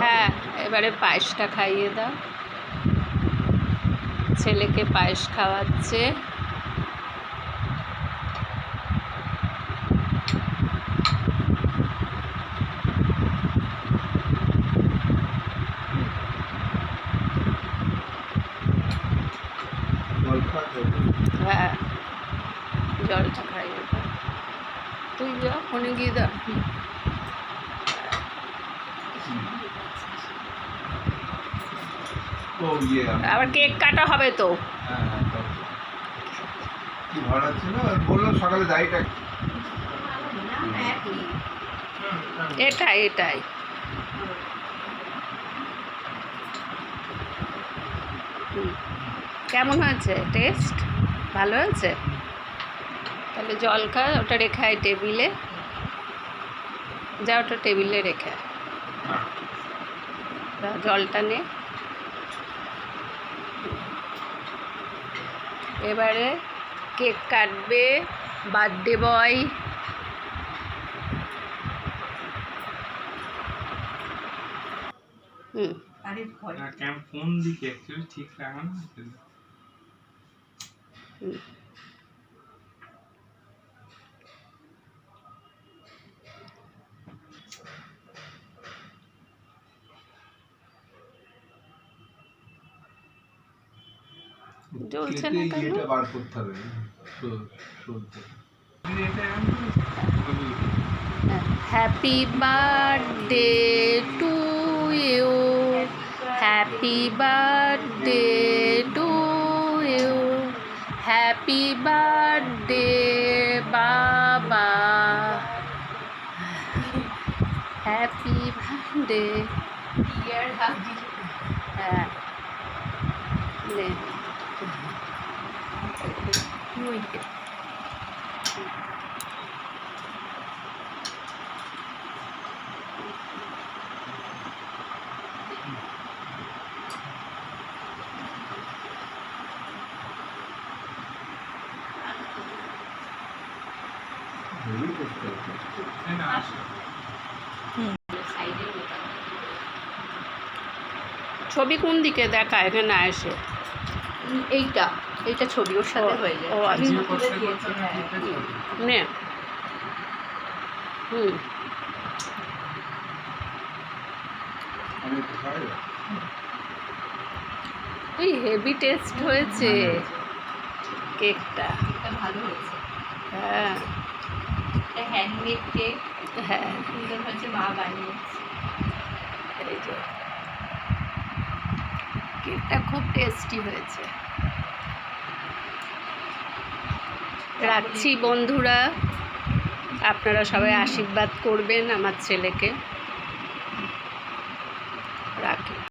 হ্যাঁ এবারে পায়েসটা খাইয়ে দাও। ছেলেকে পায়েস খাওয়াচ্ছে? হ্যাঁ জলটা খাইয়ে দাও। তুই যা ফোনে গিয়ে দাও আবার কেক কাটা হবে তো। হ্যাঁ, হ্যাঁ, দাও। কি ভাড়া ছিল? বললাম সকালে দাড়িটা এটাই এটাই। কেমন হয়েছে? টেস্ট? ভালো হয়েছে? তাহলে জল খা ওটা রেখে আয় টেবিলে। যা ওটা টেবিলে রেখে আয়। জলটা নে এবারে কেক কাটবে বার্থডে বয় হুম না কেমন কোন দিকে ঠিক হচ্ছে না। হুম। জ্বলছে না কেন? ইয়েটা বার করতে হবে। এটা? Happy birthday to you happy birthday to you happy birthday বাবা হ্যাপি বার্থডে হ্যাঁ আসো। ছবি কোন দিকে দেখা এখানে আসে এইটা। এইটা ছবি ওর সাথে হয়ে যায়। ও করতে করতে না। হুম। আমি? এই হেভি টেস্ট হয়েছে কেকটা। এটা ভালো হয়েছে। হ্যাঁ। এটা হ্যান্ডমেড কেক হ্যাঁ। সুন্দর হচ্ছে মা বানিয়েছে। এই যে। কেকটা খুব টেস্টি হয়েছে। রাখছি বন্ধুরা। আপনারা সবাই আশীর্বাদ করবেন আমার ছেলেকে।